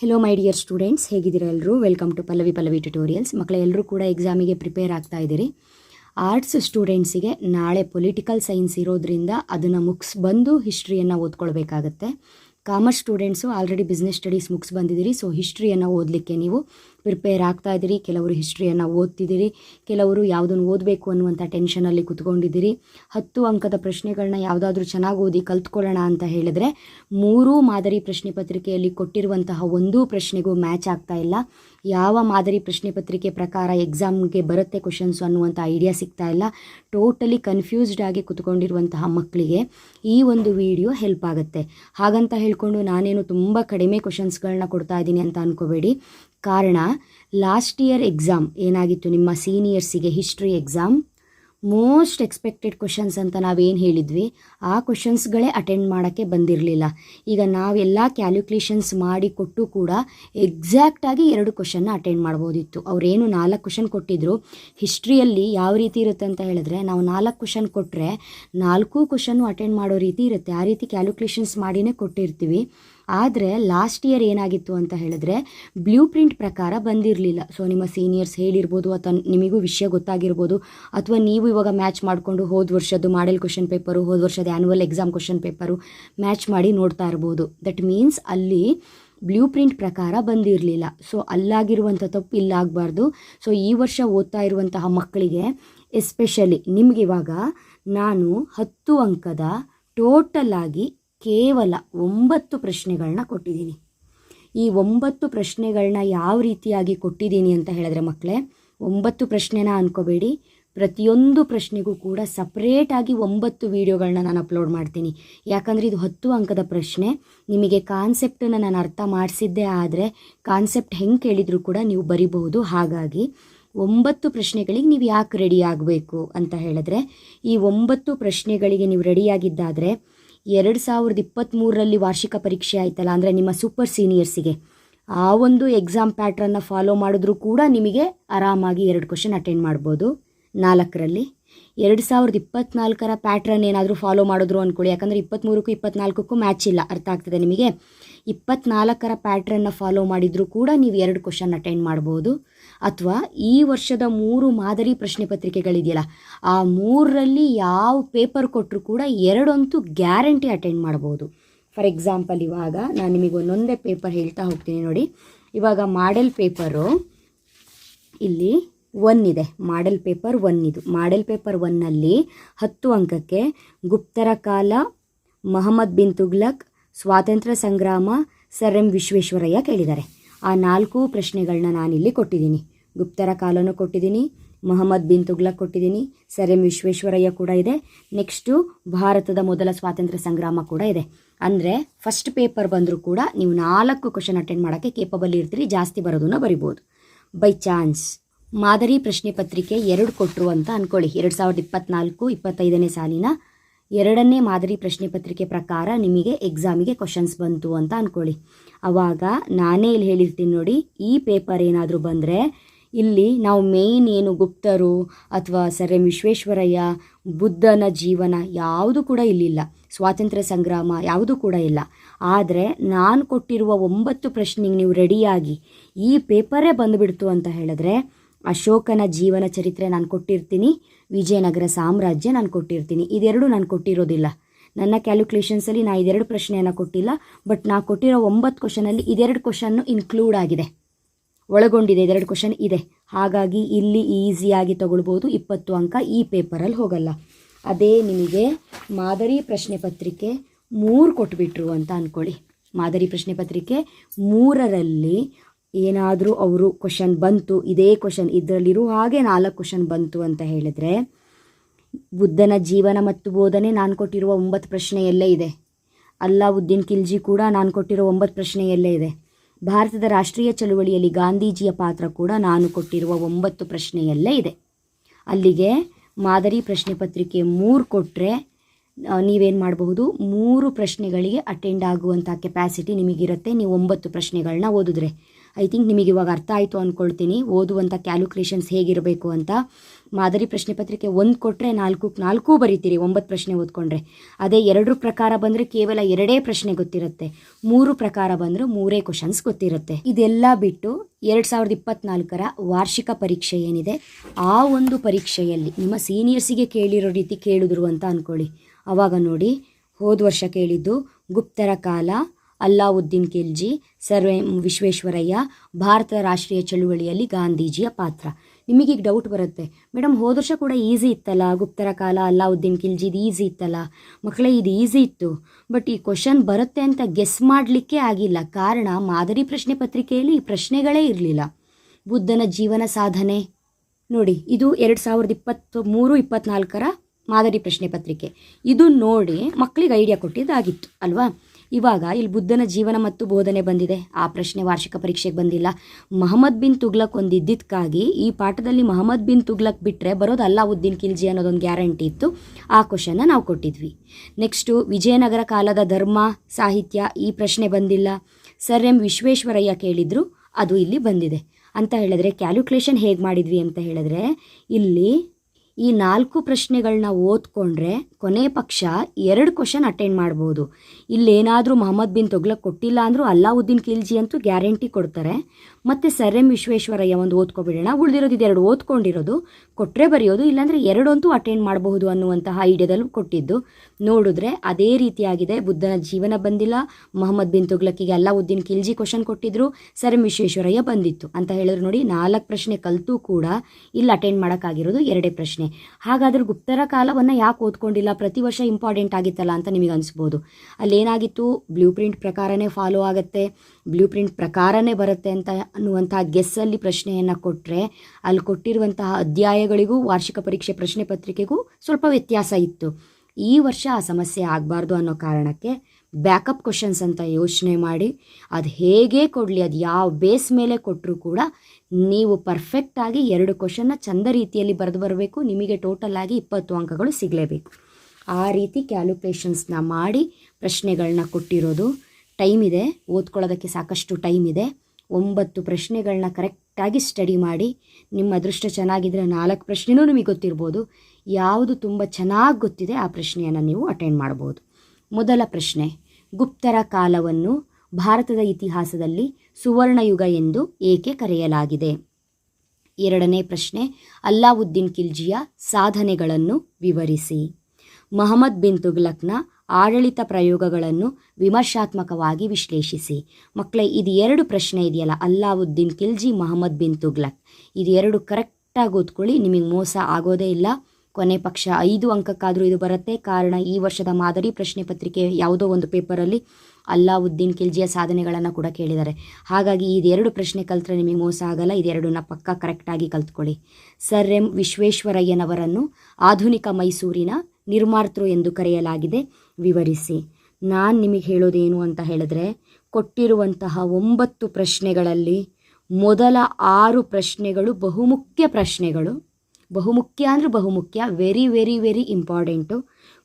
Hello my dear students ಹೇಗಿದ್ದೀರಾ ಎಲ್ಲರೂ welcome to Pallavi Pallavi tutorials ಮಕ್ಕಳ ಎಲ್ಲರೂ ಕೂಡ ಎಕ್ಸಾಮಿಗೆ ಪ್ರಿಪೇರ್ ಆಗ್ತಾ ಇದ್ದೀರಿ. ಆರ್ಟ್ಸ್ ಸ್ಟೂಡೆಂಟ್ಸಿಗೆ ನಾಳೆ ಪೊಲಿಟಿಕಲ್ ಸೈನ್ಸ್ ಇರೋದ್ರಿಂದ ಅದನ್ನು ಮುಗಿಸ್ ಬಂದು ಹಿಸ್ಟ್ರಿಯನ್ನು ಓದ್ಕೊಳ್ಬೇಕಾಗತ್ತೆ. Commerce students already business studies ಮುಗಿಸ್ ಬಂದಿದ್ದೀರಿ. ಸೊ ಹಿಸ್ಟ್ರಿಯನ್ನು ಓದಲಿಕ್ಕೆ ನೀವು ಪ್ರಿಪೇರ್ ಆಗ್ತಾ ಇದ್ದೀರಿ ಕೆಲವರು ಹಿಸ್ಟ್ರಿಯನ್ನು ಓದ್ತಿದ್ದೀರಿ. ಕೆಲವರು ಯಾವುದನ್ನು ಓದಬೇಕು ಅನ್ನುವಂಥ ಟೆನ್ಷನಲ್ಲಿ ಕುತ್ಕೊಂಡಿದ್ದೀರಿ. ಹತ್ತು ಅಂಕದ ಪ್ರಶ್ನೆಗಳನ್ನ ಯಾವುದಾದ್ರೂ ಚೆನ್ನಾಗಿ ಓದಿ ಕಲ್ತ್ಕೊಳ್ಳೋಣ ಅಂತ ಹೇಳಿದ್ರೆ, ಮೂರೂ ಮಾದರಿ ಪ್ರಶ್ನೆ ಪತ್ರಿಕೆಯಲ್ಲಿ ಕೊಟ್ಟಿರುವಂತಹ ಒಂದೂ ಪ್ರಶ್ನೆಗೂ ಮ್ಯಾಚ್ ಆಗ್ತಾ ಇಲ್ಲ. ಯಾವ ಮಾದರಿ ಪ್ರಶ್ನೆ ಪತ್ರಿಕೆ ಪ್ರಕಾರ ಎಕ್ಸಾಮ್ಗೆ ಬರುತ್ತೆ ಕ್ವಶನ್ಸು ಅನ್ನುವಂಥ ಐಡಿಯಾ ಸಿಗ್ತಾ ಇಲ್ಲ. ಟೋಟಲಿ ಕನ್ಫ್ಯೂಸ್ಡ್ ಆಗಿ ಕುತ್ಕೊಂಡಿರುವಂತಹ ಮಕ್ಕಳಿಗೆ ಈ ಒಂದು ವಿಡಿಯೋ ಹೆಲ್ಪ್ ಆಗುತ್ತೆ. ಹಾಗಂತ ಹೇಳಿಕೊಂಡು ನಾನೇನು ತುಂಬ ಕಡಿಮೆ ಕ್ವಶನ್ಸ್ಗಳನ್ನ ಕೊಡ್ತಾ ಇದ್ದೀನಿ ಅಂತ ಅನ್ಕೋಬೇಡಿ. ಕಾರಣ ಲಾಸ್ಟ್ ಇಯರ್ ಎಕ್ಸಾಮ್ ಏನಾಗಿತ್ತು ನಿಮ್ಮ ಸೀನಿಯರ್ಸಿಗೆ history exam most expected questions ಅಂತ ನಾವೇನು ಹೇಳಿದ್ವಿ, ಆ ಕ್ವಶನ್ಸ್ಗಳೇ ಅಟೆಂಡ್ ಮಾಡೋಕ್ಕೆ ಬಂದಿರಲಿಲ್ಲ. ಈಗ ನಾವೆಲ್ಲ ಕ್ಯಾಲ್ಕುಲೇಷನ್ಸ್ ಮಾಡಿ ಕೊಟ್ಟು ಕೂಡ ಎಕ್ಸಾಕ್ಟಾಗಿ ಎರಡು ಕ್ವಶನ್ನ ಅಟೆಂಡ್ ಮಾಡ್ಬೋದಿತ್ತು. ಅವರೇನು ನಾಲ್ಕು ಕ್ವಶನ್ ಕೊಟ್ಟಿದ್ರು ಹಿಸ್ಟ್ರಿಯಲ್ಲಿ ಯಾವ ರೀತಿ ಇರುತ್ತೆ ಅಂತ ಹೇಳಿದ್ರೆ, ನಾವು ನಾಲ್ಕು ಕ್ವಶನ್ ಕೊಟ್ಟರೆ ನಾಲ್ಕು ಕ್ವಶನ್ನು ಅಟೆಂಡ್ ಮಾಡೋ ರೀತಿ ಇರುತ್ತೆ. ಆ ರೀತಿ ಕ್ಯಾಲ್ಕುಲೇಷನ್ಸ್ ಮಾಡಿಯೇ ಕೊಟ್ಟಿರ್ತೀವಿ. ಆದರೆ ಲಾಸ್ಟ್ ಇಯರ್ ಏನಾಗಿತ್ತು ಅಂತ ಹೇಳಿದ್ರೆ ಬ್ಲೂ ಪ್ರಿಂಟ್ ಪ್ರಕಾರ ಬಂದಿರಲಿಲ್ಲ. ಸೊ ನಿಮ್ಮ ಸೀನಿಯರ್ಸ್ ಹೇಳಿರ್ಬೋದು ಅಥವಾ ನಿಮಗೂ ವಿಷಯ ಗೊತ್ತಾಗಿರ್ಬೋದು ಅಥವಾ ನೀವು ಇವಾಗ ಮ್ಯಾಚ್ ಮಾಡಿಕೊಂಡು ಹೋದ ವರ್ಷದ್ದು ಮಾಡೆಲ್ ಕ್ವಶನ್ ಪೇಪರು ಹೋದ ವರ್ಷದ annual exam question paper match ಮಾಡಿ ನೋಡ್ತಾ ಇರ್ಬೋದು. ದಟ್ ಮೀನ್ಸ್ ಅಲ್ಲಿ ಬ್ಲೂ ಪ್ರಿಂಟ್ ಪ್ರಕಾರ ಬಂದಿರಲಿಲ್ಲ. ಸೊ ಅಲ್ಲಾಗಿರುವಂಥ ತಪ್ಪು ಇಲ್ಲಾಗಬಾರ್ದು. ಸೊ ಈ ವರ್ಷ ಓದ್ತಾ ಇರುವಂತಹ ಮಕ್ಕಳಿಗೆ ಎಸ್ಪೆಷಲಿ ನಿಮಗಿವಾಗ ನಾನು ಹತ್ತು ಅಂಕದ ಟೋಟಲ್ ಆಗಿ ಕೇವಲ ಒಂಬತ್ತು ಪ್ರಶ್ನೆಗಳನ್ನ ಕೊಟ್ಟಿದ್ದೀನಿ. ಈ ಒಂಬತ್ತು ಪ್ರಶ್ನೆಗಳನ್ನ ಯಾವ ರೀತಿಯಾಗಿ ಕೊಟ್ಟಿದ್ದೀನಿ ಅಂತ ಹೇಳಿದ್ರೆ ಮಕ್ಕಳೇ ಒಂಬತ್ತು ಪ್ರಶ್ನೆನ ಅನ್ಕೋಬೇಡಿ. ಪ್ರತಿಯೊಂದು ಪ್ರಶ್ನೆಗೂ ಕೂಡ ಸಪ್ರೇಟಾಗಿ ಒಂಬತ್ತು ವೀಡಿಯೋಗಳನ್ನ ನಾನು ಅಪ್ಲೋಡ್ ಮಾಡ್ತೀನಿ. ಯಾಕಂದರೆ ಇದು ಹತ್ತು ಅಂಕದ ಪ್ರಶ್ನೆ. ನಿಮಗೆ ಕಾನ್ಸೆಪ್ಟನ್ನು ನಾನು ಅರ್ಥ ಮಾಡಿಸಿದ್ದೇ ಆದರೆ ಕಾನ್ಸೆಪ್ಟ್ ಹೆಂಗೆ ಕೇಳಿದರೂ ಕೂಡ ನೀವು ಬರಿಬಹುದು. ಹಾಗಾಗಿ ಒಂಬತ್ತು ಪ್ರಶ್ನೆಗಳಿಗೆ ನೀವು ಯಾಕೆ ರೆಡಿ ಆಗಬೇಕು ಅಂತ ಹೇಳಿದ್ರೆ, ಈ ಒಂಬತ್ತು ಪ್ರಶ್ನೆಗಳಿಗೆ ನೀವು ರೆಡಿಯಾಗಿದ್ದಾದರೆ ಎರಡು ಸಾವಿರದ ಇಪ್ಪತ್ತ್ಮೂರರಲ್ಲಿ ವಾರ್ಷಿಕ ಪರೀಕ್ಷೆ ಆಯ್ತಲ್ಲ, ಅಂದರೆ ನಿಮ್ಮ ಸೂಪರ್ ಸೀನಿಯರ್ಸಿಗೆ ಆ ಒಂದು ಎಕ್ಸಾಮ್ ಪ್ಯಾಟ್ರನ್ನ ಫಾಲೋ ಮಾಡಿದ್ರೂ ಕೂಡ ನಿಮಗೆ ಆರಾಮಾಗಿ ಎರಡು ಕ್ವಶನ್ ಅಟೆಂಡ್ ಮಾಡ್ಬೋದು ನಾಲ್ಕರಲ್ಲಿ. ಎರಡು ಸಾವಿರದ ಇಪ್ಪತ್ತ್ನಾಲ್ಕರ ಪ್ಯಾಟ್ರನ್ ಏನಾದರೂ ಫಾಲೋ ಮಾಡಿದ್ರು ಅಂದ್ಕೊಳ್ಳಿ ಯಾಕಂದರೆ ಇಪ್ಪತ್ತ್ಮೂರಕ್ಕೂ ಇಪ್ಪತ್ತ್ನಾಲ್ಕಕ್ಕೂ ಮ್ಯಾಚ್ ಇಲ್ಲ, ಅರ್ಥ ಆಗ್ತದೆ ನಿಮಗೆ. ಇಪ್ಪತ್ನಾಲ್ಕರ ಪ್ಯಾಟ್ರನ್ನ ಫಾಲೋ ಮಾಡಿದರೂ ಕೂಡ ನೀವು ಎರಡು ಕ್ವಶನ್ ಅಟೆಂಡ್ ಮಾಡ್ಬೋದು. ಅಥವಾ ಈ ವರ್ಷದ ಮೂರು ಮಾದರಿ ಪ್ರಶ್ನೆ ಪತ್ರಿಕೆಗಳಿದೆಯಲ್ಲ, ಆ ಮೂರರಲ್ಲಿ ಯಾವ ಪೇಪರ್ ಕೊಟ್ಟರು ಕೂಡ ಎರಡಂತೂ ಗ್ಯಾರಂಟಿ ಅಟೆಂಡ್ ಮಾಡ್ಬೋದು. ಫಾರ್ ಎಕ್ಸಾಂಪಲ್ ಇವಾಗ ನಾನು ನಿಮಗೆ ಒಂದೊಂದೇ ಪೇಪರ್ ಹೇಳ್ತಾ ಹೋಗ್ತೀನಿ ನೋಡಿ. ಇವಾಗ ಮಾಡೆಲ್ ಪೇಪರು ಇಲ್ಲಿ ಒನ್ ಇದೆ. ಮಾಡೆಲ್ ಪೇಪರ್ ಒನ್ ಇದು. ಮಾಡೆಲ್ ಪೇಪರ್ ಒನ್ನಲ್ಲಿ ಹತ್ತು ಅಂಕಕ್ಕೆ ಗುಪ್ತರ ಕಾಲ, ಮಹಮ್ಮದ್ ಬಿನ್ ತುಗ್ಲಕ್ ಸ್ವಾತಂತ್ರ್ಯ ಸಂಗ್ರಾಮ ಸರ್ ಎಂ ವಿಶ್ವೇಶ್ವರಯ್ಯ ಕೇಳಿದ್ದಾರೆ. ಆ ನಾಲ್ಕು ಪ್ರಶ್ನೆಗಳನ್ನ ನಾನಿಲ್ಲಿ ಕೊಟ್ಟಿದ್ದೀನಿ. ಗುಪ್ತರ ಕಾಲನೂ ಕೊಟ್ಟಿದ್ದೀನಿ, ಮೊಹಮ್ಮದ್ ಬಿನ್ ತುಗ್ಲಕ್ ಕೊಟ್ಟಿದ್ದೀನಿ, ಸರ್ ಎಂ ವಿಶ್ವೇಶ್ವರಯ್ಯ ಕೂಡ ಇದೆ. ನೆಕ್ಸ್ಟು ಭಾರತದ ಮೊದಲ ಸ್ವಾತಂತ್ರ್ಯ ಸಂಗ್ರಾಮ ಕೂಡ ಇದೆ. ಅಂದರೆ ಫಸ್ಟ್ ಪೇಪರ್ ಬಂದರೂ ಕೂಡ ನೀವು ನಾಲ್ಕು ಕ್ವಶನ್ ಅಟೆಂಡ್ ಮಾಡೋಕ್ಕೆ ಕೇಪಬಲ್ ಇರ್ತೀರಿ, ಜಾಸ್ತಿ ಬರೋದನ್ನು ಬರಿಬೋದು. By chance. ಮಾದರಿ ಪ್ರಶ್ನೆ ಪತ್ರಿಕೆ ಎರಡು ಕೊಟ್ಟರು ಅಂತ ಅಂದ್ಕೊಳ್ಳಿ ಎರಡು ಸಾವಿರದ ಇಪ್ಪತ್ನಾಲ್ಕು, ಇಪ್ಪತ್ತೈದನೇ ಸಾಲಿನ ಎರಡನೇ ಮಾದರಿ ಪ್ರಶ್ನೆ ಪತ್ರಿಕೆ ಪ್ರಕಾರ ನಿಮಗೆ ಎಕ್ಸಾಮಿಗೆ ಕ್ವಶನ್ಸ್ ಬಂತು ಅಂತ ಅಂದ್ಕೊಳ್ಳಿ ಅವಾಗ ನಾನೇ ಇಲ್ಲಿ ಹೇಳಿರ್ತೀನಿ ನೋಡಿ, ಈ ಪೇಪರ್ ಏನಾದರೂ ಬಂದರೆ ಇಲ್ಲಿ ನಾವು ಮೇಯ್ನ್ ಏನು ಗುಪ್ತರು ಅಥವಾ ಸರ್ ಎಂ ವಿಶ್ವೇಶ್ವರಯ್ಯ, ಬುದ್ಧನ ಜೀವನ ಯಾವುದು ಕೂಡ ಇಲ್ಲಿಲ್ಲ. ಸ್ವಾತಂತ್ರ್ಯ ಸಂಗ್ರಾಮ ಯಾವುದು ಕೂಡ ಇಲ್ಲ. ಆದರೆ ನಾನು ಕೊಟ್ಟಿರುವ ಒಂಬತ್ತು ಪ್ರಶ್ನೆಗೆ ನೀವು ರೆಡಿಯಾಗಿ ಈ ಪೇಪರೇ ಬಂದುಬಿಡ್ತು ಅಂತ ಹೇಳಿದ್ರೆ ಅಶೋಕನ ಜೀವನ ಚರಿತ್ರೆ ನಾನು ಕೊಟ್ಟಿರ್ತೀನಿ, ವಿಜಯನಗರ ಸಾಮ್ರಾಜ್ಯ ನಾನು ಕೊಟ್ಟಿರ್ತೀನಿ. ಇದೆರಡು ನಾನು ಕೊಟ್ಟಿರೋದಿಲ್ಲ. ನನ್ನ ಕ್ಯಾಲ್ಕುಲೇಷನ್ಸಲ್ಲಿ ನಾನು ಇದೆರಡು ಪ್ರಶ್ನೆಯನ್ನು ಕೊಟ್ಟಿಲ್ಲ ಬಟ್ ನಾ ಕೊಟ್ಟಿರೋ ಒಂಬತ್ತು ಕ್ವಶನಲ್ಲಿ ಇದೆರಡು ಕ್ವಶನ್ನು ಇನ್ಕ್ಲೂಡ್ ಆಗಿದೆ. ಒಳಗೊಂಡಿದೆ, ಇದೆರಡು ಕ್ವಶನ್ ಇದೆ. ಹಾಗಾಗಿ ಇಲ್ಲಿ ಈಸಿಯಾಗಿ ತಗೊಳ್ಬೋದು, ಇಪ್ಪತ್ತು ಅಂಕ ಈ ಪೇಪರಲ್ಲಿ ಹೋಗಲ್ಲ. ಅದೇ ನಿಮಗೆ ಮಾದರಿ ಪ್ರಶ್ನೆ ಪತ್ರಿಕೆ ಮೂರು ಕೊಟ್ಬಿಟ್ರು ಅಂತ ಅಂದ್ಕೊಳ್ಳಿ ಮಾದರಿ ಪ್ರಶ್ನೆ ಪತ್ರಿಕೆ ಮೂರರಲ್ಲಿ ಏನಾದರೂ ಅವರು ಕ್ವಶನ್ ಬಂತು, ಇದೇ ಕ್ವಶನ್ ಇದರಲ್ಲಿರೋ ಹಾಗೆ ನಾಲ್ಕು ಕ್ವಶನ್ ಬಂತು ಅಂತ ಹೇಳಿದರೆ, ಬುದ್ಧನ ಜೀವನ ಮತ್ತು ಬೋಧನೆ ನಾನು ಕೊಟ್ಟಿರುವ ಒಂಬತ್ತು ಪ್ರಶ್ನೆಯಲ್ಲೇ ಇದೆ. ಅಲ್ಲಾವುದ್ದೀನ್ ಖಿಲ್ಜಿ ಕೂಡ ನಾನು ಕೊಟ್ಟಿರೋ ಒಂಬತ್ತು ಪ್ರಶ್ನೆಯಲ್ಲೇ ಇದೆ. ಭಾರತದ ರಾಷ್ಟ್ರೀಯ ಚಳುವಳಿಯಲ್ಲಿ ಗಾಂಧೀಜಿಯ ಪಾತ್ರ ಕೂಡ ನಾನು ಕೊಟ್ಟಿರುವ ಒಂಬತ್ತು ಪ್ರಶ್ನೆಯಲ್ಲೇ ಇದೆ. ಅಲ್ಲಿಗೆ ಮಾದರಿ ಪ್ರಶ್ನೆ ಪತ್ರಿಕೆ ಮೂರು ಕೊಟ್ಟರೆ ನೀವೇನು ಮಾಡಬಹುದು? ಮೂರು ಪ್ರಶ್ನೆಗಳಿಗೆ ಅಟೆಂಡ್ ಆಗುವಂಥ ಕೆಪ್ಯಾಸಿಟಿ ನಿಮಗಿರುತ್ತೆ. ನೀವು ಒಂಬತ್ತು ಪ್ರಶ್ನೆಗಳನ್ನ ಓದಿದ್ರೆ. ಐ ಥಿಂಕ್ ನಿಮಗೆ ಇವಾಗ ಅರ್ಥ ಆಯಿತು ಅಂದ್ಕೊಳ್ತೀನಿ ಓದುವಂಥ ಕ್ಯಾಲ್ಕುಲೇಷನ್ಸ್ ಹೇಗಿರಬೇಕು ಅಂತ. ಮಾದರಿ ಪ್ರಶ್ನೆ ಪತ್ರಿಕೆ ಒಂದು ಕೊಟ್ಟರೆ ನಾಲ್ಕು, ನಾಲ್ಕೂ ಬರೀತೀರಿ, ಒಂಬತ್ತು ಪ್ರಶ್ನೆ ಓದ್ಕೊಂಡ್ರೆ. ಅದೇ ಎರಡರ ಪ್ರಕಾರ ಬಂದರೆ ಕೇವಲ ಎರಡೇ ಪ್ರಶ್ನೆ ಗೊತ್ತಿರುತ್ತೆ. ಮೂರು ಪ್ರಕಾರ ಬಂದರೆ ಮೂರೇ ಕ್ವಶನ್ಸ್ ಗೊತ್ತಿರುತ್ತೆ. ಇದೆಲ್ಲ ಬಿಟ್ಟು ಎರಡು ಸಾವಿರದ ಇಪ್ಪತ್ನಾಲ್ಕರ ವಾರ್ಷಿಕ ಪರೀಕ್ಷೆ ಏನಿದೆ? ಆ ಒಂದು ಪರೀಕ್ಷೆಯಲ್ಲಿ ನಿಮ್ಮ ಸೀನಿಯರ್ಸಿಗೆ ಕೇಳಿರೋ ರೀತಿ ಕೇಳಿದ್ರು ಅಂತ ಅಂದ್ಕೊಳ್ಳಿ ಆವಾಗ ನೋಡಿ, ಹೋದ ವರ್ಷ ಕೇಳಿದ್ದು ಗುಪ್ತರ ಕಾಲ ಅಲ್ಲಾವುದ್ದೀನ್ ಖಿಲ್ಜಿ ಸರ್ ವಿಶ್ವೇಶ್ವರಯ್ಯ ಭಾರತ ರಾಷ್ಟ್ರೀಯ ಚಳುವಳಿಯಲ್ಲಿ ಗಾಂಧೀಜಿಯ ಪಾತ್ರ. ನಿಮಗೀಗ ಡೌಟ್ ಬರುತ್ತೆ. ಮೇಡಮ್ ಹೋದ ವರ್ಷ ಕೂಡ ಈಸಿ ಇತ್ತಲ್ಲ? ಗುಪ್ತರ ಕಾಲ, ಅಲ್ಲಾವುದ್ದೀನ್ ಖಿಲ್ಜಿ, ಇದು ಈಸಿ ಇತ್ತಲ್ಲ? ಮಕ್ಕಳೇ, ಇದು ಈಸಿ ಇತ್ತು. ಬಟ್ ಈ ಕ್ವಶನ್ ಬರುತ್ತೆ ಅಂತ ಗೆಸ್ ಮಾಡಲಿಕ್ಕೆ ಆಗಿಲ್ಲ. ಕಾರಣ, ಮಾದರಿ ಪ್ರಶ್ನೆ ಪತ್ರಿಕೆಯಲ್ಲಿ ಈ ಪ್ರಶ್ನೆಗಳೇ ಇರಲಿಲ್ಲ. ಬುದ್ಧನ ಜೀವನ ಸಾಧನೆ. ನೋಡಿ, ಇದು ಎರಡು ಸಾವಿರದ ಇಪ್ಪತ್ತು ಮೂರು ಇಪ್ಪತ್ನಾಲ್ಕರ ಮಾದರಿ ಪ್ರಶ್ನೆ ಪತ್ರಿಕೆ. ಇದು ನೋಡಿ ಮಕ್ಕಳಿಗೆ ಐಡಿಯಾ ಕೊಟ್ಟಿದ್ದಾಗಿತ್ತು, ಅಲ್ವಾ? ಇವಾಗ ಇಲ್ಲಿ ಬುದ್ಧನ ಜೀವನ ಮತ್ತು ಬೋಧನೆ ಬಂದಿದೆ. ಆ ಪ್ರಶ್ನೆ ವಾರ್ಷಿಕ ಪರೀಕ್ಷೆಗೆ ಬಂದಿಲ್ಲ. ಮಹಮ್ಮದ್ ಬಿನ್ ತುಗ್ಲಕ್ ಒಂದು ಇದ್ದಿದ್ದಕ್ಕಾಗಿ ಈ ಪಾಠದಲ್ಲಿ ಮಹಮ್ಮದ್ ಬಿನ್ ತುಗ್ಲಕ್ ಬಿಟ್ಟರೆ ಬರೋದು ಅಲ್ಲಾವುದ್ದೀನ್ ಖಿಲ್ಜಿ ಅನ್ನೋದೊಂದು ಗ್ಯಾರಂಟಿ ಇತ್ತು. ಆ ಕ್ವಶನ್ನ ನಾವು ಕೊಟ್ಟಿದ್ವಿ. ನೆಕ್ಸ್ಟು, ವಿಜಯನಗರ ಕಾಲದ ಧರ್ಮ, ಸಾಹಿತ್ಯ ಈ ಪ್ರಶ್ನೆ ಬಂದಿಲ್ಲ. ಸರ್ ಎಂ ವಿಶ್ವೇಶ್ವರಯ್ಯ ಕೇಳಿದ್ರು, ಅದು ಇಲ್ಲಿ ಬಂದಿದೆ. ಅಂತ ಹೇಳಿದ್ರೆ, ಕ್ಯಾಲ್ಕುಲೇಷನ್ ಹೇಗೆ ಮಾಡಿದ್ವಿ? ಅಂತ ಹೇಳಿದ್ರೆ, ಇಲ್ಲಿ ಈ ನಾಲ್ಕು ಪ್ರಶ್ನೆಗಳನ್ನ ಓದ್ಕೊಂಡ್ರೆ ಕೊನೆ ಪಕ್ಷ ಎರಡು ಕ್ವಶನ್ ಅಟೆಂಡ್ ಮಾಡ್ಬೋದು. ಇಲ್ಲೇನಾದರೂ ಮೊಹಮ್ಮದ್ ಬಿನ್ ತೊಗ್ಲಕ್ ಕೊಟ್ಟಿಲ್ಲ ಅಂದರೂ ಅಲ್ಲಾವುದ್ದೀನ್ ಖಿಲ್ಜಿ ಅಂತೂ ಗ್ಯಾರಂಟಿ ಕೊಡ್ತಾರೆ. ಮತ್ತು ಸರ್ ಎಂ ವಿಶ್ವೇಶ್ವರಯ್ಯ ಒಂದು ಓದ್ಕೊಬಿಡೋಣ. ಉಳಿದಿರೋದು ಇದೆರಡು ಓದ್ಕೊಂಡಿರೋದು. ಕೊಟ್ಟರೆ ಬರೆಯೋದು, ಇಲ್ಲಾಂದರೆ ಎರಡಂತೂ ಅಟೆಂಡ್ ಮಾಡಬಹುದು ಅನ್ನುವಂತಹ ಐಡಿಯಾದಲ್ಲೂ ಕೊಟ್ಟಿದ್ದು. ನೋಡಿದ್ರೆ ಅದೇ ರೀತಿಯಾಗಿದೆ. ಬುದ್ಧನ ಜೀವನ ಬಂದಿಲ್ಲ. ಮೊಹಮ್ಮದ್ ಬಿನ್ ತುಗ್ಲಕ್ಕಿಗೆ ಅಲ್ಲಾವುದ್ದೀನ್ ಖಿಲ್ಜಿ ಕ್ವಶನ್ ಕೊಟ್ಟಿದ್ರು. ಸರ್ ಎಂ ವಿಶ್ವೇಶ್ವರಯ್ಯ ಬಂದಿತ್ತು. ಅಂತ ಹೇಳಿದ್ರು ನೋಡಿ, ನಾಲ್ಕು ಪ್ರಶ್ನೆ ಕಲಿತು ಕೂಡ ಇಲ್ಲಿ ಅಟೆಂಡ್ ಮಾಡೋಕ್ಕಾಗಿರೋದು ಎರಡೇ ಪ್ರಶ್ನೆ. ಹಾಗಾದ್ರೆ ಗುಪ್ತರ ಕಾಲವನ್ನು ಯಾಕೆ ಓದ್ಕೊಂಡಿಲ್ಲ? ಪ್ರತಿ ವರ್ಷ ಇಂಪಾರ್ಟೆಂಟ್ ಆಗಿತ್ತಲ್ಲ ಅಂತ ನಿಮಗೆ ಅನಿಸ್ಬೋದು. ಅಲ್ಲೇನಾಗಿತ್ತು? ಬ್ಲೂ ಪ್ರಿಂಟ್ ಪ್ರಕಾರನೇ ಫಾಲೋ ಆಗುತ್ತೆ. ಬ್ಲೂ ಪ್ರಿಂಟ್ ಪ್ರಕಾರನೇ ಬರುತ್ತೆ ಅಂತ ಅನ್ನುವಂತಹ ಗೆಸ್ಸಲ್ಲಿ ಪ್ರಶ್ನೆಯನ್ನು ಕೊಟ್ಟರೆ ಅಲ್ಲಿ ಕೊಟ್ಟಿರುವಂತಹ ಅಧ್ಯಾಯಗಳಿಗೂ ವಾರ್ಷಿಕ ಪರೀಕ್ಷೆ ಪ್ರಶ್ನೆ ಪತ್ರಿಕೆಗೂ ಸ್ವಲ್ಪ ವ್ಯತ್ಯಾಸ ಇತ್ತು. ಈ ವರ್ಷ ಆ ಸಮಸ್ಯೆ ಆಗಬಾರ್ದು ಅನ್ನೋ ಕಾರಣಕ್ಕೆ ಬ್ಯಾಕಪ್ ಕ್ವಶನ್ಸ್ ಅಂತ ಯೋಚನೆ ಮಾಡಿ, ಅದು ಹೇಗೆ ಕೊಡಲಿ, ಅದು ಯಾವ ಬೇಸ್ ಮೇಲೆ ಕೊಟ್ಟರೂ ಕೂಡ ನೀವು ಪರ್ಫೆಕ್ಟಾಗಿ ಎರಡು ಕ್ವಶನ್ನ ಚಂದ ರೀತಿಯಲ್ಲಿ ಬರೆದು ಬರಬೇಕು, ನಿಮಗೆ ಟೋಟಲ್ ಆಗಿ ಇಪ್ಪತ್ತು ಅಂಕಗಳು ಸಿಗಲೇಬೇಕು. ಆ ರೀತಿ ಕ್ಯಾಲ್ಕುಲೇಷನ್ಸ್ನ ಮಾಡಿ ಪ್ರಶ್ನೆಗಳನ್ನ ಕೊಟ್ಟಿರೋದು. ಟೈಮ್ ಇದೆ, ಓದ್ಕೊಳ್ಳೋದಕ್ಕೆ ಸಾಕಷ್ಟು ಟೈಮ್ ಇದೆ. ಒಂಬತ್ತು ಪ್ರಶ್ನೆಗಳನ್ನ ಕರೆಕ್ಟಾಗಿ ಸ್ಟಡಿ ಮಾಡಿ, ನಿಮ್ಮ ಅದೃಷ್ಟ ಚೆನ್ನಾಗಿದ್ದರೆ ನಾಲ್ಕು ಪ್ರಶ್ನೆನೂ ನಿಮಗೆ ಗೊತ್ತಿರ್ಬೋದು. ಯಾವುದು ತುಂಬ ಚೆನ್ನಾಗಿ ಗೊತ್ತಿದೆ ಆ ಪ್ರಶ್ನೆಯನ್ನು ನೀವು ಅಟೆಂಡ್ ಮಾಡ್ಬೋದು. ಮೊದಲ ಪ್ರಶ್ನೆ, ಗುಪ್ತರ ಕಾಲವನ್ನು ಭಾರತದ ಇತಿಹಾಸದಲ್ಲಿ ಸುವರ್ಣಯುಗ ಎಂದು ಏಕೆ ಕರೆಯಲಾಗಿದೆ? ಎರಡನೇ ಪ್ರಶ್ನೆ, ಅಲ್ಲಾವುದ್ದೀನ್ ಖಿಲ್ಜಿಯ ಸಾಧನೆಗಳನ್ನು ವಿವರಿಸಿ. ಮಹಮ್ಮದ್ ಬಿನ್ ತುಗ್ಲಕ್ನ ಆಡಳಿತ ಪ್ರಯೋಗಗಳನ್ನು ವಿಮರ್ಶಾತ್ಮಕವಾಗಿ ವಿಶ್ಲೇಷಿಸಿ. ಮಕ್ಕಳೇ ಇದು ಎರಡು ಪ್ರಶ್ನೆ ಇದೆಯಲ್ಲ? ಅಲ್ಲಾವುದ್ದೀನ್ ಖಿಲ್ಜಿ, ಮಹಮ್ಮದ್ ಬಿನ್ ತುಗ್ಲಕ್. ಇದು ಎರಡು ಕರೆಕ್ಟಾಗಿ ಓದ್ಕೊಳ್ಳಿ, ನಿಮಗೆ ಮೋಸ ಆಗೋದೇ ಇಲ್ಲ. ಕೊನೆ ಪಕ್ಷ, ಐದು ಅಂಕಕ್ಕಾದರೂ ಇದು ಬರುತ್ತೆ. ಕಾರಣ, ಈ ವರ್ಷದ ಮಾದರಿ ಪ್ರಶ್ನೆ ಪತ್ರಿಕೆ ಯಾವುದೋ ಒಂದು ಪೇಪರಲ್ಲಿ ಅಲ್ಲಾವುದ್ದೀನ್ ಖಿಲ್ಜಿಯ ಸಾಧನೆಗಳನ್ನು ಕೂಡ ಕೇಳಿದ್ದಾರೆ. ಹಾಗಾಗಿ ಇದೆರಡು ಪ್ರಶ್ನೆ ಕಲ್ತ್ರೆ ನಿಮಗೆ ಮೋಸ ಆಗಲ್ಲ, ಇದೆರಡನ್ನ ಪಕ್ಕ ಕರೆಕ್ಟಾಗಿ ಕಲ್ತ್ಕೊಳ್ಳಿ. ಸರ್ ಎಂ ವಿಶ್ವೇಶ್ವರಯ್ಯನವರನ್ನು ಆಧುನಿಕ ಮೈಸೂರಿನ ನಿರ್ಮಾತೃ ಎಂದು ಕರೆಯಲಾಗಿದೆ. ವಿವರಿಸಿ. ನಾನು ನಿಮಗೆ ಹೇಳೋದೇನು ಅಂತ ಹೇಳಿದ್ರೆ, ಕೊಟ್ಟಿರುವಂತಹ ಒಂಬತ್ತು ಪ್ರಶ್ನೆಗಳಲ್ಲಿ ಮೊದಲ ಆರು ಪ್ರಶ್ನೆಗಳು ಬಹುಮುಖ್ಯ ಪ್ರಶ್ನೆಗಳು. ಬಹುಮುಖ್ಯ ಅಂದರೆ ಬಹುಮುಖ್ಯ ವೆರಿ ವೆರಿ ವೆರಿ ಇಂಪಾರ್ಟೆಂಟು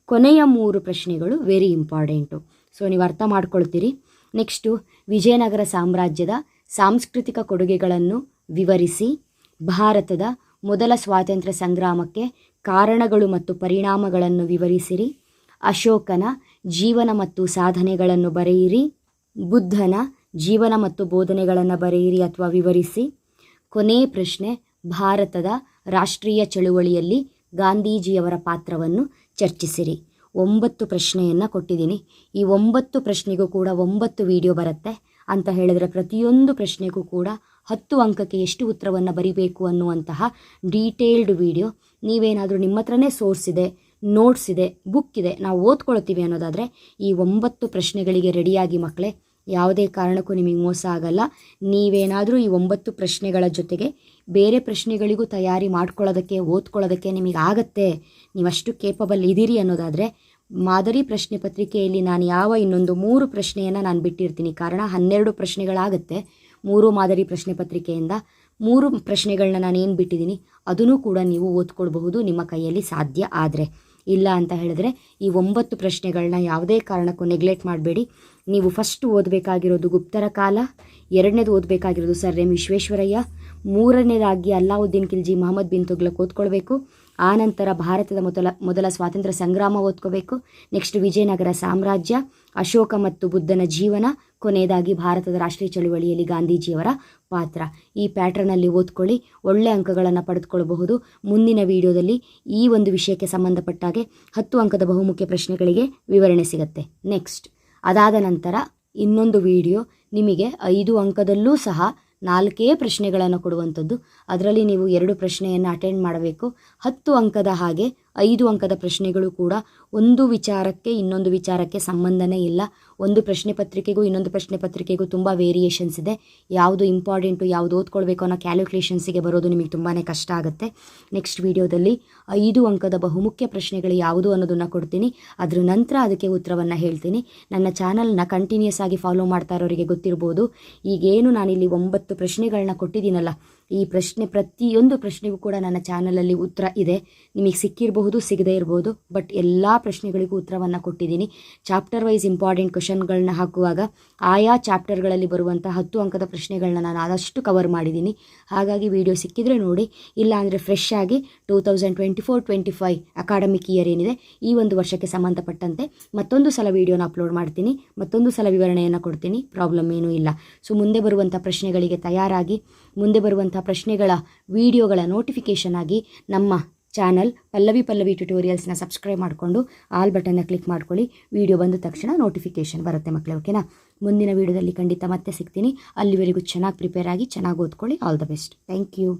ಕೊನೆಯ ಮೂರು ಪ್ರಶ್ನೆಗಳು ವೆರಿ ಇಂಪಾರ್ಟೆಂಟು ಸೊ, ನೀವು ಅರ್ಥ ಮಾಡ್ಕೊಳ್ತೀರಿ. ನೆಕ್ಸ್ಟು ವಿಜಯನಗರ ಸಾಮ್ರಾಜ್ಯದ ಸಾಂಸ್ಕೃತಿಕ ಕೊಡುಗೆಗಳನ್ನು ವಿವರಿಸಿ. ಭಾರತದ ಮೊದಲ ಸ್ವಾತಂತ್ರ್ಯ ಸಂಗ್ರಾಮಕ್ಕೆ ಕಾರಣಗಳು ಮತ್ತು ಪರಿಣಾಮಗಳನ್ನು ವಿವರಿಸಿರಿ. ಅಶೋಕನ ಜೀವನ ಮತ್ತು ಸಾಧನೆಗಳನ್ನು ಬರೆಯಿರಿ. ಬುದ್ಧನ ಜೀವನ ಮತ್ತು ಬೋಧನೆಗಳನ್ನು ಬರೆಯಿರಿ ಅಥವಾ ವಿವರಿಸಿ. ಕೊನೆಯ ಪ್ರಶ್ನೆ, ಭಾರತದ ರಾಷ್ಟ್ರೀಯ ಚಳುವಳಿಯಲ್ಲಿ ಗಾಂಧೀಜಿಯವರ ಪಾತ್ರವನ್ನು ಚರ್ಚಿಸಿರಿ. ಒಂಬತ್ತು ಪ್ರಶ್ನೆಯನ್ನು ಕೊಟ್ಟಿದ್ದೀನಿ. ಈ ಒಂಬತ್ತು ಪ್ರಶ್ನೆಗೂ ಕೂಡ ಒಂಬತ್ತು ವಿಡಿಯೋ ಬರುತ್ತೆ ಅಂತ ಹೇಳಿದರೆ ಪ್ರತಿಯೊಂದು ಪ್ರಶ್ನೆಗೂ ಕೂಡ ಹತ್ತು ಅಂಕಕ್ಕೆ ಎಷ್ಟು ಉತ್ತರವನ್ನು ಬರಿಬೇಕು ಅನ್ನುವಂತಹ ಡೀಟೇಲ್ಡ್ ವಿಡಿಯೋ ನೀವೇನಾದರೂ ನಿಮ್ಮ ಹತ್ರನೇ ಸೋರ್ಸ್ ಇದೆ ನೋಟ್ಸ್ ಇದೆ ಬುಕ್ ಇದೆ, ನಾವು ಓದ್ಕೊಳ್ತೀವಿ ಅನ್ನೋದಾದರೆ ಈ ಒಂಬತ್ತು ಪ್ರಶ್ನೆಗಳಿಗೆ ರೆಡಿಯಾಗಿ ಮಕ್ಕಳೇ ಯಾವುದೇ ಕಾರಣಕ್ಕೂ ನಿಮಗೆ ಮೋಸ ಆಗಲ್ಲ. ನೀವೇನಾದರೂ ಈ ಒಂಬತ್ತು ಪ್ರಶ್ನೆಗಳ ಜೊತೆಗೆ ಬೇರೆ ಪ್ರಶ್ನೆಗಳಿಗೂ ತಯಾರಿ ಮಾಡ್ಕೊಳ್ಳೋದಕ್ಕೆ, ಓದ್ಕೊಳ್ಳೋದಕ್ಕೆ ನಿಮಗೆ ಆಗತ್ತೆ. ನೀವಷ್ಟು ಕೇಪಬಲ್ ಇದ್ದೀರಿ ಅನ್ನೋದಾದರೆ ಮಾದರಿ ಪ್ರಶ್ನೆ ಪತ್ರಿಕೆಯಲ್ಲಿ ನಾನು ಯಾವ ಇನ್ನೊಂದು ಮೂರು ಪ್ರಶ್ನೆಯನ್ನು ನಾನು ಬಿಟ್ಟಿರ್ತೀನಿ. ಕಾರಣ ಹನ್ನೆರಡು ಪ್ರಶ್ನೆಗಳಾಗುತ್ತೆ ಮೂರು ಮಾದರಿ ಪ್ರಶ್ನೆ ಪತ್ರಿಕೆಯಿಂದ. ಮೂರು ಪ್ರಶ್ನೆಗಳನ್ನ ನಾನು ಏನು ಬಿಟ್ಟಿದ್ದೀನಿ, ಅದನ್ನು ಕೂಡ ನೀವು ಓದ್ಕೊಳ್ಬಹುದು ನಿಮ್ಮ ಕೈಯಲ್ಲಿ ಸಾಧ್ಯ ಆದರೆ. ಇಲ್ಲ ಅಂತ ಹೇಳಿದ್ರೆ ಈ ಒಂಬತ್ತು ಪ್ರಶ್ನೆಗಳನ್ನ ಯಾವುದೇ ಕಾರಣಕ್ಕೂ ನೆಗ್ಲೆಕ್ಟ್ ಮಾಡಬೇಡಿ. ನೀವು ಫಸ್ಟ್ ಓದಬೇಕಾಗಿರೋದು ಗುಪ್ತರ ಕಾಲ, ಎರಡನೇದು ಓದಬೇಕಾಗಿರೋದು ಸರ್ ಎಂ ವಿಶ್ವೇಶ್ವರಯ್ಯ, ಮೂರನೇದಾಗಿ ಅಲ್ಲಾವುದ್ದೀನ್ ಖಿಲ್ಜಿ, ಮೊಹಮ್ಮದ್ ಬಿನ್ ತುಗ್ಲಕ್ ಓದ್ಕೊಳ್ಬೇಕು. ಆನಂತರ ಭಾರತದ ಮೊದಲ ಮೊದಲ ಸ್ವಾತಂತ್ರ್ಯ ಸಂಗ್ರಾಮ ಓದ್ಕೋಬೇಕು ನೆಕ್ಸ್ಟ್ ವಿಜಯನಗರ ಸಾಮ್ರಾಜ್ಯ, ಅಶೋಕ ಮತ್ತು ಬುದ್ಧನ ಜೀವನ, ಕೊನೆಯದಾಗಿ ಭಾರತದ ರಾಷ್ಟ್ರೀಯ ಚಳುವಳಿಯಲ್ಲಿ ಗಾಂಧೀಜಿಯವರ ಪಾತ್ರ. ಈ ಪ್ಯಾಟ್ರನಲ್ಲಿ ಓದ್ಕೊಳ್ಳಿ, ಒಳ್ಳೆ ಅಂಕಗಳನ್ನು ಪಡೆದುಕೊಳ್ಳಬಹುದು ಮುಂದಿನ ವಿಡಿಯೋದಲ್ಲಿ ಈ ಒಂದು ವಿಷಯಕ್ಕೆ ಸಂಬಂಧಪಟ್ಟಾಗೆ ಹತ್ತು ಅಂಕದ ಬಹುಮುಖ್ಯ ಪ್ರಶ್ನೆಗಳಿಗೆ ವಿವರಣೆ ಸಿಗುತ್ತೆ. ನೆಕ್ಸ್ಟ್ ಅದಾದ ನಂತರ ಇನ್ನೊಂದು ವಿಡಿಯೋ, ನಿಮಗೆ ಐದು ಅಂಕದಲ್ಲೂ ಸಹ ನಾಲ್ಕೇ ಪ್ರಶ್ನೆಗಳನ್ನು ಕೊಡುವಂಥದ್ದು. ಅದರಲ್ಲಿ ನೀವು ಎರಡು ಪ್ರಶ್ನೆಯನ್ನು ಅಟೆಂಡ್ ಮಾಡಬೇಕು. ಹತ್ತು ಅಂಕದ ಹಾಗೆ ಐದು ಅಂಕದ ಪ್ರಶ್ನೆಗಳು ಕೂಡ ಒಂದು ವಿಚಾರಕ್ಕೆ ಇನ್ನೊಂದು ವಿಚಾರಕ್ಕೆ ಸಂಬಂಧನೇ ಇಲ್ಲ. ಒಂದು ಪ್ರಶ್ನೆ ಪತ್ರಿಕೆಗೂ ಇನ್ನೊಂದು ಪ್ರಶ್ನೆ ಪತ್ರಿಕೆಗೂ ತುಂಬ ವೇರಿಯೇಷನ್ಸ್ ಇದೆ. ಯಾವುದು ಇಂಪಾರ್ಟೆಂಟು ಯಾವುದು ಓದ್ಕೊಳ್ಬೇಕು ಅನ್ನೋ ಕ್ಯಾಲ್ಕುಲೇಷನ್ಸಿಗೆ ಬರೋದು ನಿಮಗೆ ತುಂಬಾ ಕಷ್ಟ ಆಗುತ್ತೆ. ನೆಕ್ಸ್ಟ್ ವಿಡಿಯೋದಲ್ಲಿ ಐದು ಅಂಕದ ಬಹುಮುಖ್ಯ ಪ್ರಶ್ನೆಗಳು ಯಾವುದು ಅನ್ನೋದನ್ನು ಕೊಡ್ತೀನಿ. ಅದ್ರ ನಂತರ ಅದಕ್ಕೆ ಉತ್ತರವನ್ನು ಹೇಳ್ತೀನಿ. ನನ್ನ ಚಾನಲ್ನ ಕಂಟಿನ್ಯೂಸ್ ಆಗಿ ಫಾಲೋ ಮಾಡ್ತಾ ಇರೋರಿಗೆ ಗೊತ್ತಿರ್ಬೋದು. ಈಗೇನು ನಾನಿಲ್ಲಿ ಒಂಬತ್ತು ಪ್ರಶ್ನೆಗಳನ್ನ ಕೊಟ್ಟಿದ್ದೀನಲ್ಲ ಈ ಪ್ರಶ್ನೆ, ಪ್ರತಿಯೊಂದು ಪ್ರಶ್ನೆಗೂ ಕೂಡ ನನ್ನ ಚಾನಲಲ್ಲಿ ಉತ್ತರ ಇದೆ. ನಿಮಗೆ ಸಿಕ್ಕಿರಬಹುದು, ಸಿಗದೇ ಇರಬಹುದು, ಬಟ್ ಎಲ್ಲ ಪ್ರಶ್ನೆಗಳಿಗೂ ಉತ್ತರವನ್ನು ಕೊಟ್ಟಿದ್ದೀನಿ. ಚಾಪ್ಟರ್ ವೈಸ್ ಇಂಪಾರ್ಟೆಂಟ್ ಕ್ವಶನ್ಗಳನ್ನ ಹಾಕುವಾಗ ಆಯಾ ಚಾಪ್ಟರ್ಗಳಲ್ಲಿ ಬರುವಂಥ ಹತ್ತು ಅಂಕದ ಪ್ರಶ್ನೆಗಳನ್ನ ನಾನು ಆದಷ್ಟು ಕವರ್ ಮಾಡಿದ್ದೀನಿ. ಹಾಗಾಗಿ ವಿಡಿಯೋ ಸಿಕ್ಕಿದ್ರೆ ನೋಡಿ ಇಲ್ಲ ಅಂದರೆ ಫ್ರೆಶ್ ಆಗಿ two thousand twenty four twenty five academic year ಏನಿದೆ, ಈ ಒಂದು ವರ್ಷಕ್ಕೆ ಸಂಬಂಧಪಟ್ಟಂತೆ ಮತ್ತೊಂದು ಸಲ ವಿಡಿಯೋನ ಅಪ್ಲೋಡ್ ಮಾಡ್ತೀನಿ. ಮತ್ತೊಂದು ಸಲ ವಿವರಣೆಯನ್ನು ಕೊಡ್ತೀನಿ. ಪ್ರಾಬ್ಲಮ್ ಏನೂ ಇಲ್ಲ. ಸೊ ಮುಂದೆ ಬರುವಂಥ ಪ್ರಶ್ನೆಗಳಿಗೆ ತಯಾರಾಗಿ, ಮುಂದೆ ಬರುವಂಥ ಪ್ರಶ್ನೆಗಳ ವಿಡಿಯೋಗಳ ನೋಟಿಫಿಕೇಷನ್ ಆಗಿ ನಮ್ಮ ಚಾನಲ್ ಪಲ್ಲವಿ ಪಲ್ಲವಿ ಟ್ಯುಟೋರಿಯಲ್ಸ್ನ ಸಬ್ಸ್ಕ್ರೈಬ್ ಮಾಡಿಕೊಂಡು ಆಲ್ ಬಟನ್ನ ಕ್ಲಿಕ್ ಮಾಡ್ಕೊಳ್ಳಿ. ವಿಡಿಯೋ ಬಂದ ತಕ್ಷಣ ನೋಟಿಫಿಕೇಷನ್ ಬರುತ್ತೆ ಮಕ್ಕಳೇ ಓಕೆನಾ ಮುಂದಿನ ವಿಡಿಯೋದಲ್ಲಿ ಖಂಡಿತ ಮತ್ತೆ ಸಿಗ್ತೀನಿ. ಅಲ್ಲಿವರೆಗೂ ಚೆನ್ನಾಗಿ ಪ್ರಿಪೇರ್ ಆಗಿ ಚೆನ್ನಾಗಿ ಓದ್ಕೊಳ್ಳಿ. All the best thank you